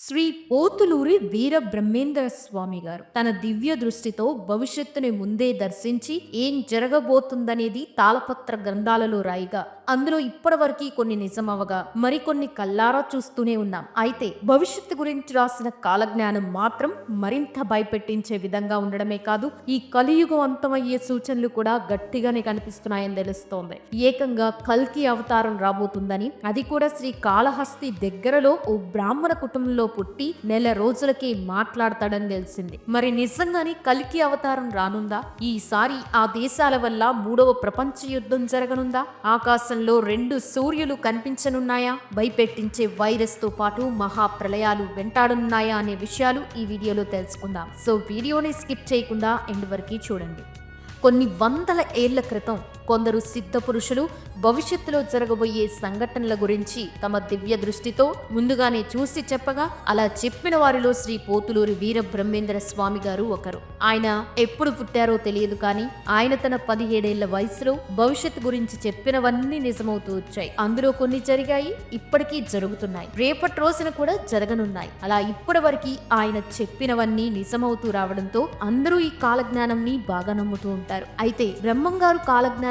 శ్రీ పోతులూరి వీర బ్రహ్మేంద్ర స్వామి గారు తన దివ్య దృష్టితో భవిష్యత్తుని ముందే దర్శించి ఏం జరగబోతుందనేది తాళపత్ర గ్రంథాలలో రాయిగా అందులో ఇప్పటివరకు కొన్ని నిజమవగా మరికొన్ని కల్లారా చూస్తూనే ఉన్నాం. అయితే భవిష్యత్తు గురించి రాసిన కాలజ్ఞానం మాత్రం మరింత భయపెట్టించే విధంగా ఉండడమే కాదు ఈ కలియుగం అంతమయ్యే సూచనలు కూడా గట్టిగానే కనిపిస్తున్నాయని తెలుస్తోంది. ఏకంగా కల్కి అవతారం రాబోతుందని అది కూడా శ్రీ కాళహస్తి దగ్గరలో ఓ బ్రాహ్మణ కుటుంబంలో పుట్టి నెల రోజులకే మాట్లాడతాడని తెలిసింది. మరి నిజంగానే కలికి అవతారం రానుందా? ఈసారి ఆ దేశాల వల్ల మూడవ ప్రపంచ యుద్ధం జరగనుందా? ఆకాశంలో రెండు సూర్యులు కనిపించనున్నాయా? భయపెట్టించే వైరస్తో పాటు మహా ప్రళయాలు వెంటాడనున్నాయా అనే విషయాలు ఈ వీడియోలో తెలుసుకుందాం. సో వీడియోని స్కిప్ చేయకుండా ఎండ్ వరకు చూడండి. కొన్ని వందల ఏళ్ళ క్రితం కొందరు సిద్ధ పురుషులు భవిష్యత్తులో జరగబోయే సంఘటనల గురించి తమ దివ్య దృష్టితో ముందుగానే చూసి చెప్పగా అలా చెప్పిన వారిలో శ్రీ పోతులూరి వీర బ్రహ్మేంద్ర స్వామి గారు ఒకరు. ఆయన ఎప్పుడు పుట్టారో తెలియదు కానీ ఆయన తన పదిహేడేళ్ళ వయసులో భవిష్యత్తు గురించి చెప్పినవన్నీ నిజమవుతూ వచ్చాయి. అందులో కొన్ని జరిగాయి ఇప్పటికీ జరుగుతున్నాయి. రేపటి రోజున కూడా జరగనున్నాయి. అలా ఇప్పటి వరకు ఆయన చెప్పినవన్నీ నిజమవుతూ రావడంతో అందరూ ఈ కాలజ్ఞానంని బాగా నమ్ముతూ ఉంటారు. అయితే బ్రహ్మం గారు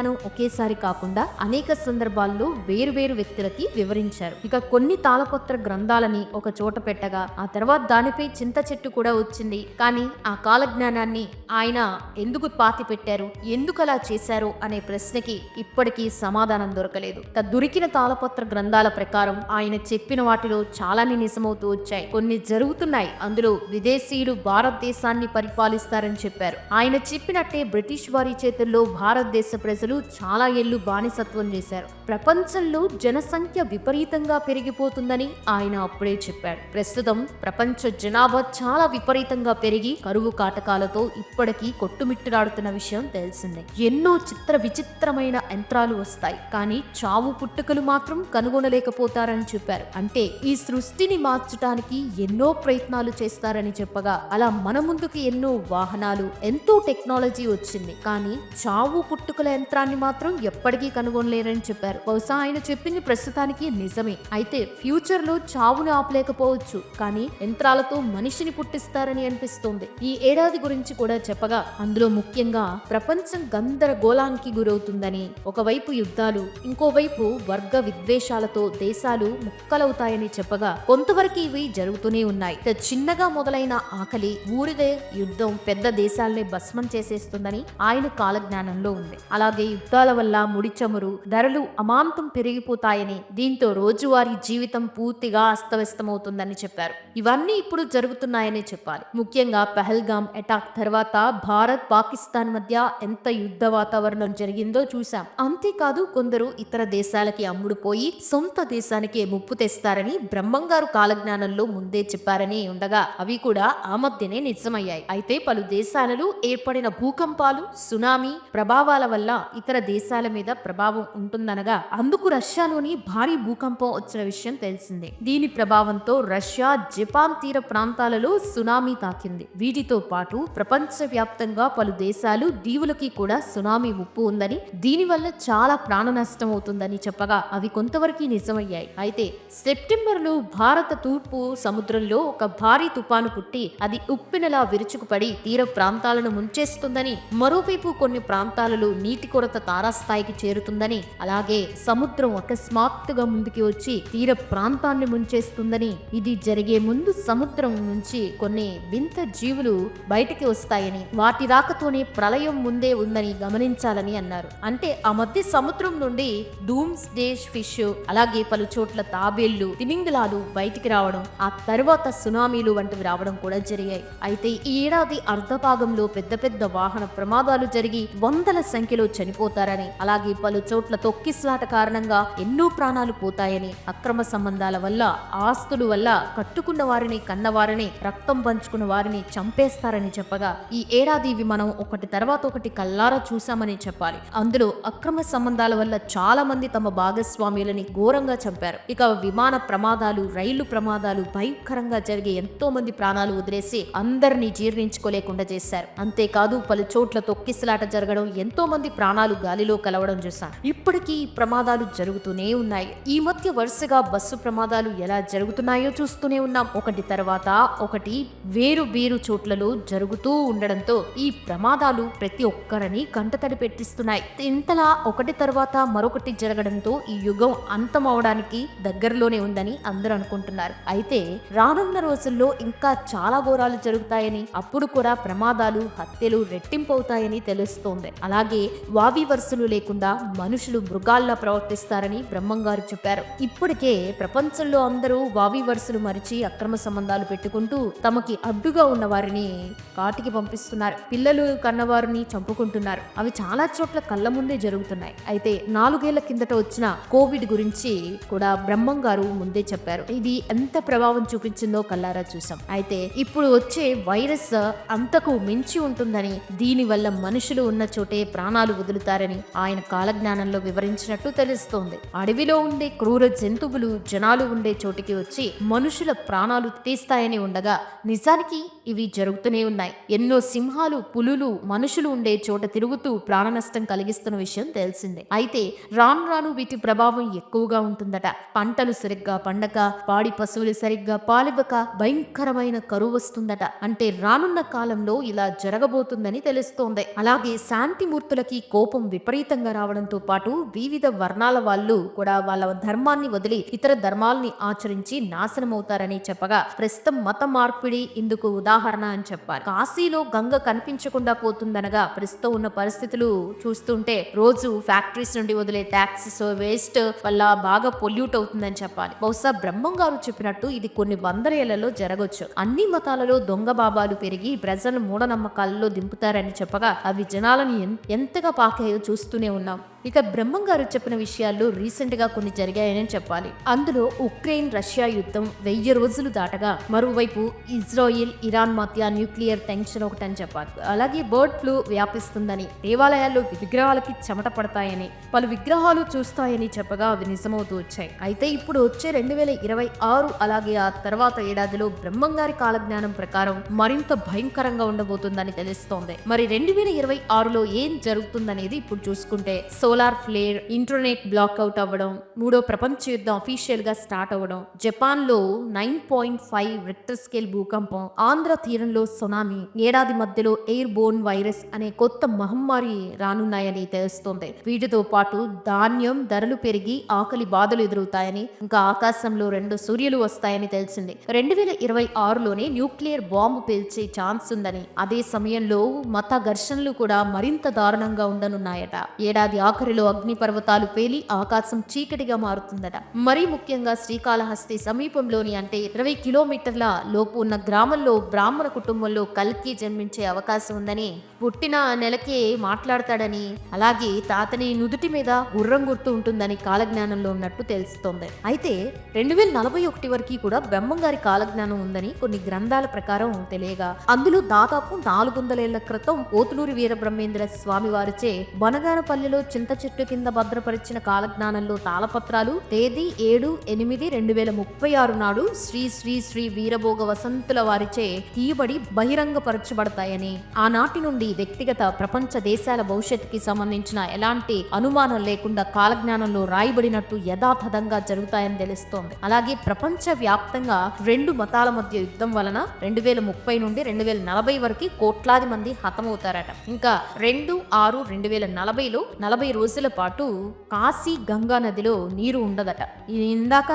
కాలజ్ఞానం ఒకేసారి కాకుండా అనేక సందర్భాల్లో వేరు వేరు వ్యక్తులకి వివరించారు. ఇక కొన్ని తాళపత్ర గ్రంథాలని ఒక చోట పెట్టగా ఆ తర్వాత దానిపై చింత చెట్టు కూడా వచ్చింది. కానీ ఆ కాలజ్ఞానాన్ని ఆయన ఎందుకు పాతి పెట్టారు? ఎందుకు అలా చేశారు? అనే ప్రశ్నకి ఇప్పటికీ సమాధానం దొరకలేదు. దొరికిన తాళపత్ర గ్రంథాల ప్రకారం ఆయన చెప్పిన వాటిలో చాలానే నిజమవుతూ వచ్చాయి. కొన్ని జరుగుతున్నాయి. అందులో విదేశీయులు భారతదేశాన్ని పరిపాలిస్తారని చెప్పారు. ఆయన చెప్పినట్టే బ్రిటిష్ వారి చేతుల్లో భారతదేశ ప్రజలు చాలా ఏళ్ళు బానిసత్వం చేశారు. ప్రపంచంలో జనసంఖ్య విపరీతంగా పెరిగిపోతుందని ఆయన అప్పుడే చెప్పాడు ప్రస్తుతం ప్రపంచ జనాభా చాలా విపరీతంగా పెరిగి కరువు కాటకాలతో ఇప్పటికీ కొట్టుమిట్టులాడుతున్న విషయం తెలిసిందే. ఎన్నో చిత్ర విచిత్రమైన యంత్రాలు వస్తాయి. కానీ చావు పుట్టుకలు మాత్రం కనుగొనలేకపోతారని చెప్పారు. అంటే ఈ సృష్టిని మార్చడానికి ఎన్నో ప్రయత్నాలు చేస్తారని చెప్పగా అలా మన ముందుకు ఎన్నో వాహనాలు ఎంతో టెక్నాలజీ వచ్చింది. కానీ చావు పుట్టుకల సూత్రాన్ని మాత్రం ఎప్పటికీ కనుగొనలేరని చెప్పారు. బహుశా ఆయన చెప్పింది ప్రస్తుతానికి నిజమే. అయితే ఫ్యూచర్లో చావును ఆపలేకపోవచ్చు. కానీ యంత్రాలతో మనిషిని పుట్టిస్తారని అనిపిస్తోంది. ఈ ఏడాది గురించి కూడా చెప్పగా అందులో ముఖ్యంగా ప్రపంచం గందరగోళానికి గురవుతుందని ఒకవైపు యుద్ధాలు ఇంకోవైపు వర్గ విద్వేషాలతో దేశాలు ముక్కలవుతాయని చెప్పగా కొంతవరకు ఇవి జరుగుతూనే ఉన్నాయి. చిన్నగా మొదలైన ఆకలి ఊరిదే యుద్ధం పెద్ద దేశాలనే భస్మం చేసేస్తుందని ఆయన కాలజ్ఞానంలో ఉంది. అలాగే యుద్ధాల వల్ల ముడి చమురు ధరలు అమాంతం పెరిగిపోతాయని దీంతో రోజువారీ జీవితం పూర్తిగా అస్తవ్యస్తమవుతుందని చెప్పారు. ఇవన్నీ ఇప్పుడు జరుగుతున్నాయని చెప్పాలి. ముఖ్యంగా పెహల్గామ్ అటాక్ తర్వాత భారత్ పాకిస్తాన్ మధ్య ఎంత యుద్ధ వాతావరణం జరిగిందో చూశాం. అంతేకాదు కొందరు ఇతర దేశాలకి అమ్ముడుపోయి సొంత దేశానికే ముప్పు తెస్తారని బ్రహ్మంగారు కాలజ్ఞానంలో ముందే చెప్పారని ఉండగా అవి కూడా ఆ మధ్యనే నిజమయ్యాయి. అయితే పలు దేశాలలో ఏర్పడిన భూకంపాలు సునామీ ప్రభావాల వల్ల ఇతర దేశాల మీద ప్రభావం ఉంటుందనగా అందుకు రష్యాలోని భారీ భూకంపం వచ్చిన విషయం తెలిసిందే. దీని ప్రభావంతో రష్యా జపాన్ తీర ప్రాంతాలలో సునామీ తాకింది. వీటితో పాటు ప్రపంచ వ్యాప్తంగా పలు దేశాలు దీవులకి కూడా సునామీ ముప్పు ఉందని దీనివల్ల చాలా ప్రాణ నష్టం అవుతుందని చెప్పగా అవి కొంతవరకు నిజమయ్యాయి. అయితే సెప్టెంబర్లో భారత తూర్పు సముద్రంలో ఒక భారీ తుపాను పుట్టి అది ఉప్పినలా విరుచుకుపడి తీర ప్రాంతాలను ముంచేస్తుందని మరోవైపు కొన్ని ప్రాంతాలలో నీటి కొరత తారాస్థాయికి చేరుతుందని అలాగే సముద్రం అకస్మాత్తుగా ముందుకి వచ్చి తీర ప్రాంతాన్ని ముంచేస్తుందని. ఇది జరిగే ముందు సముద్రం నుంచి కొన్ని వింత జీవులు బయటికి వస్తాయని వాటి రాకతోనే ప్రళయం ముందే ఉందని గమనించాలని అన్నారు. అంటే ఆ మధ్య సముద్రం నుండి డూమ్స్ డేష్ ఫిష్ అలాగే పలు చోట్ల తాబేళ్ళు తిమింగలాలు బయటికి రావడం ఆ తర్వాత సునామీలు వంటివి రావడం కూడా జరిగాయి. అయితే ఈ ఏడాది అర్ధభాగంలో పెద్ద పెద్ద వాహన ప్రమాదాలు జరిగి వందల సంఖ్యలో చనిపోతారని అలాగే పలు చోట్ల తొక్కిస్లాట కారణంగా ఎన్నో ప్రాణాలు పోతాయని అక్రమ సంబంధాల వల్ల ఆస్తుల వల్ల కట్టుకున్న వారిని కన్నవారిని రక్తం పంచుకున్న వారిని చంపేస్తారని చెప్పగా ఈ ఏడాది ఇవి మనం ఒకటి తర్వాత ఒకటి కల్లారా చూశామని చెప్పాలి. అందులో అక్రమ సంబంధాల వల్ల చాలా మంది తమ భాగస్వామ్యులని ఘోరంగా చంపారు. ఇక విమాన ప్రమాదాలు రైలు ప్రమాదాలు భయంకరంగా జరిగే ఎంతో మంది ప్రాణాలు వదిలేసి అందరినీ జీర్ణించుకోలేకుండా చేశారు. అంతేకాదు పలు చోట్ల తొక్కిసలాట జరగడం ఎంతో మంది ప్రాణాలు ప్రాణాలు గాలిలో కలవడం చూసాం ఇప్పటికీ ప్రమాదాలు జరుగుతూనే ఉన్నాయి. ఈ మధ్య వరుసగా బస్సు ప్రమాదాలు ఎలా జరుగుతున్నాయో చూస్తూనే ఉన్నాం. ఒకటి తర్వాత ఒకటి వేరు వేరు చోట్లలో జరుగుతూ ఉండడంతో ఈ ప్రమాదాలు ప్రతి ఒక్కరిని కంటతడి పెట్టిస్తున్నాయి ఇంతలా ఒకటి తర్వాత మరొకటి జరగడంతో ఈ యుగం అంతం అవడానికి దగ్గరలోనే ఉందని అందరూ అనుకుంటున్నారు. అయితే రానున్న రోజుల్లో ఇంకా చాలా ఘోరాలు జరుగుతాయని అప్పుడు కూడా ప్రమాదాలు హత్యలు రెట్టింపవుతాయని తెలుస్తోంది. అలాగే వావి వరుసలు లేకుండా మనుషులు మృగాల్లా ప్రవర్తిస్తారని బ్రహ్మంగారు చెప్పారు. ఇప్పటికే ప్రపంచంలో అందరూ వావి వరుసలు మరిచి అక్రమ సంబంధాలు పెట్టుకుంటూ తమకి అడ్డుగా ఉన్న వారిని కాటికి పంపిస్తున్నారు. పిల్లలు కన్నవారిని చంపుకుంటున్నారు. అవి చాలా చోట్ల కళ్ళ ముందే జరుగుతున్నాయి. అయితే నాలుగేళ్ళ కిందట వచ్చిన కోవిడ్ గురించి కూడా బ్రహ్మం గారు ముందే చెప్పారు. ఇది ఎంత ప్రభావం చూపించిందో కల్లారా చూసాం అయితే ఇప్పుడు వచ్చే వైరస్ అంతకు మించి ఉంటుందని దీని వల్ల మనుషులు ఉన్న చోటే ప్రాణాలు వదులుతారని ఆయన కాలజ్ఞానంలో వివరించినట్టు తెలుస్తోంది. అడవిలో ఉండే క్రూర జంతువులు జనాలు ఉండే చోటికి వచ్చి మనుషుల ప్రాణాలు తీస్తాయని ఉండగా నిజానికి ఇవి జరుగుతూనే ఉన్నాయి. ఎన్నో సింహాలు పులులు మనుషులు ఉండే చోట తిరుగుతూ ప్రాణ నష్టం కలిగిస్తున్న విషయం తెలిసిందే. అయితే రాను రాను వీటి ప్రభావం ఎక్కువగా ఉంటుందట. పంటలు సరిగ్గా పండక పాడి పశువులు సరిగ్గా పాలివ్వక భయంకరమైన కరువు వస్తుందట. అంటే రానున్న కాలంలో ఇలా జరగబోతుందని తెలుస్తోంది. అలాగే శాంతిమూర్తులకి కోపం విపరీతంగా రావడంతో పాటు వివిధ వర్ణాల వాళ్ళు కూడా వాళ్ళ ధర్మాన్ని వదిలి ఇతర ధర్మాల్ని ఆచరించి నాశనమవుతారని చెప్పగా ప్రస్తుతం మత మార్పిడి ఇందుకు ఉదాహరణ ఉదాహరణ అని చెప్పాలి. కాశీలో గంగ కనిపించకుండా పోతుందనగా ప్రస్తుతం ఉన్న పరిస్థితులు చూస్తుంటే రోజు ఫ్యాక్టరీస్ నుండి వదిలే ట్యాక్సెస్ వేస్ట్ వల్ల బాగా పొల్యూట్ అవుతుందని చెప్పాలి. బహుశా బ్రహ్మం గారు చెప్పినట్టు ఇది కొన్ని వందల ఏళ్ళలో జరగవచ్చు అన్ని మతాలలో దొంగ బాబాలు పెరిగి ప్రజలను మూఢనమ్మకాలలో దింపుతారని చెప్పగా అవి జనాలను ఎంతగా పాకాయో చూస్తూనే ఉన్నాం. ఇక బ్రహ్మం గారు చెప్పిన విషయాల్లో రీసెంట్గా కొన్ని జరిగాయని చెప్పాలి. అందులో ఉక్రెయిన్ రష్యా యుద్ధం వెయ్యి రోజులు దాటగా మరోవైపు ఇజ్రాయిల్ ఇరాన్ మధ్య న్యూక్లియర్ టెన్షన్ ఒకటని చెప్పాలి. అలాగే బర్డ్ ఫ్లూ వ్యాపిస్తుందని దేవాలయాల్లో విగ్రహాలకి చెమట పడతాయని పలు విగ్రహాలు చూస్తాయని చెప్పగా అవి నిజమవుతూ వచ్చాయి. అయితే ఇప్పుడు వచ్చే రెండు వేల ఇరవై ఆరు అలాగే ఆ తర్వాత ఏడాదిలో బ్రహ్మం గారి కాలజ్ఞానం ప్రకారం మరింత భయంకరంగా ఉండబోతుందని తెలుస్తోంది. మరి రెండు వేల ఇరవై ఆరులో ఏం జరుగుతుందనేది ఇప్పుడు చూసుకుంటే సోలార్ ఫ్లేర్ ఇంటర్నెట్ బ్లాక్అవుట్ అవ్వడం మూడో ప్రపంచ యుద్ధం అఫీషియల్గా స్టార్ట్ అవ్వడం జపాన్లో nine point five Richter scale భూకంపం ఆంధ్ర తీరంలో సునామీ ఏడాది మధ్యలో ఎయిర్ బోర్న్ వైరస్ అనే కొత్త మహమ్మారి రానున్నాయని తెలుస్తోంది. వీటితో పాటు ధాన్యం ధరలు పెరిగి ఆకలి బాధలు ఎదురవుతాయని ఇంకా ఆకాశంలో రెండు సూర్యులు వస్తాయని తెలిసింది. రెండు వేల ఇరవై ఆరులోనే న్యూక్లియర్ బాంబు పేల్చే ఛాన్స్ ఉందని అదే సమయంలో మత ఘర్షణలు కూడా మరింత దారుణంగా ఉండనున్నాయట. ఏడాది ఆఖరిలో అగ్నిపర్వతాలు పేలి ఆకాశం చీకటిగా మారుతుందట. మరీ ముఖ్యంగా శ్రీకాళహస్తి సమీపంలోని అంటే ఇరవై కిలోమీటర్ల లోపు ఉన్న గ్రామంలో బ్రాహ్మణ కుటుంబంలో కల్కి జన్మించే అవకాశం ఉందని పుట్టిన నెలకే మాట్లాడతాడని అలాగే తాతని నుదుటి మీద గుర్రం గుర్తు ఉంటుందని కాలజ్ఞానంలో ఉన్నట్టు తెలుస్తోంది. అయితే రెండు వేల నలభై ఒకటి వరకు కూడా బ్రహ్మం గారి కాలజ్ఞానం ఉందని కొన్ని గ్రంథాల ప్రకారం తెలియగా అందులో దాదాపు నాలుగు వందలేళ్ళ క్రితం ఓతులూరి వీరబ్రహ్మేంద్ర స్వామి వారిచే బనగానపల్లిలో చింత చెట్టు కింద భద్రపరిచిన కాలజ్ఞానంలో తాళపత్రాలు తేదీ ఏడు ఎనిమిది రెండు వేల ముప్పై ఆరు నాడు శ్రీ శ్రీ శ్రీ వీరభోగ వసంతుల వారిచే తీయబడి బహిరంగపరచబడతాయని. ఆనాటి నుండి వ్యక్తిగత ప్రపంచ దేశాల భవిష్యత్తుకి సంబంధించిన ఎలాంటి అనుమానం లేకుండా కాలజ్ఞానంలో రాయబడినట్టు యథాతథంగా జరుగుతాయని తెలుస్తోంది. అలాగే ప్రపంచ వ్యాప్తంగా రెండు మతాల మధ్య యుద్ధం వలన రెండు వేల ముప్పై నుండి రెండు వేల నలభై వరకు కోట్లాది మంది హతమవుతారట. ఇంకా రెండు ఆరు రెండు వేల నలభైలో నలభై రోజుల పాటు కాశీ గంగా నదిలో నీరు ఉండదట. ఇది ఇందాక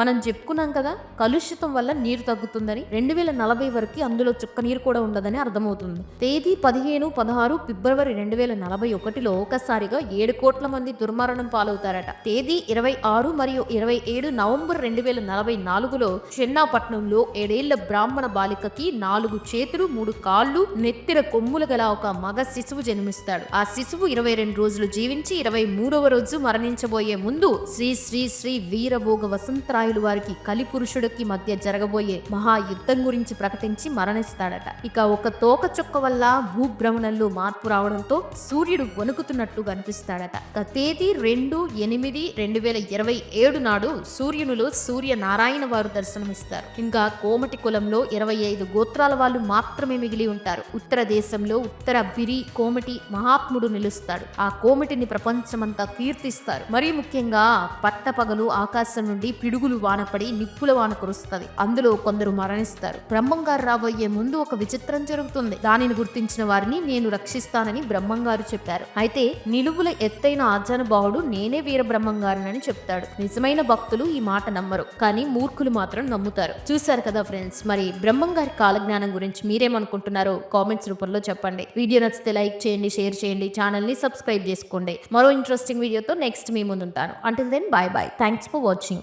మనం చెప్పుకున్నాం కదా కలుషితం వల్ల నీరు తగ్గుతుందని రెండు వేల నలభై వరకు అందులో చుక్క నీరు కూడా ఉండదని అర్థమవుతుంది. తేదీ పదిహేను పదహారు ఫిబ్రవరి రెండు వేల నలభై ఒకటిలో ఒకసారిగా ఏడు కోట్ల మంది దుర్మరణం పాలవుతారట. తేదీ ఇరవై ఆరు మరియు ఇరవై ఏడు నవంబర్ రెండు వేల నలభై నాలుగులో చెన్నాపట్నంలో ఏడేళ్ళ బ్రాహ్మణ బాలికకి నాలుగు చేతులు మూడు కాళ్ళు నెత్తిర కొమ్ములు గల ఒక మగ శిశువు జన్మిస్తాడు. ఆ శిశువు ఇరవై రెండు రోజులు జీవించి నుంచి ఇరవై మూడవ రోజు మరణించబోయే ముందు శ్రీ శ్రీ శ్రీ వీరభోగ వసంతరాయులు వారికి కలిపురుషుడికి మధ్య జరగబోయే మహాయుద్ధం గురించి ప్రకటించి మరణిస్తాడట. ఇక ఒక తోక చుక్క వల్ల భూభ్రమణంలో మార్పు రావడంతో సూర్యుడు వణుకుతున్నట్టు కనిపిస్తాడట ఇక తేదీ రెండు ఎనిమిది రెండు వేల ఇరవై ఏడు నాడు సూర్యునిలో సూర్య నారాయణ వారు దర్శనమిస్తారు. ఇంకా కోమటి కులంలో ఇరవై ఐదు గోత్రాల వాళ్ళు మాత్రమే మిగిలి ఉంటారు. ఉత్తర దేశంలో ఉత్తర బిరి కోమటి మహాత్ముడు నిలుస్తాడు. ఆ కోమటిని ప్రపంచమంతా కీర్తిస్తారు. మరీ ముఖ్యంగా పట్టపగలు ఆకాశం నుండి పిడుగులు వానపడి నిప్పుల వాన కురుస్తుంది. అందులో కొందరు మరణిస్తారు. బ్రహ్మంగారు రాబోయే ముందు ఒక విచిత్రం జరుగుతుంది. దానిని గుర్తించిన వారిని నేను రక్షిస్తానని బ్రహ్మంగారు చెప్పారు. అయితే నిలువుల ఎత్తైన ఆజానుభావుడు నేనే వీర బ్రహ్మంగారునని చెప్తాడు. నిజమైన భక్తులు ఈ మాట నమ్మరు కానీ మూర్ఖులు మాత్రం నమ్ముతారు. చూశారు కదా ఫ్రెండ్స్ మరి బ్రహ్మంగారి కాలజ్ఞానం గురించి మీరేమనుకుంటున్నారో కామెంట్స్ రూపంలో చెప్పండి. వీడియో నచ్చితే లైక్ చేయండి షేర్ చేయండి ఛానల్ని సబ్స్క్రైబ్ చేసుకోండి. మరో ఇంట్రెస్టింగ్ వీడియోతో నెక్స్ట్ మీ ముందుంటాను. Until then bye bye thanks for watching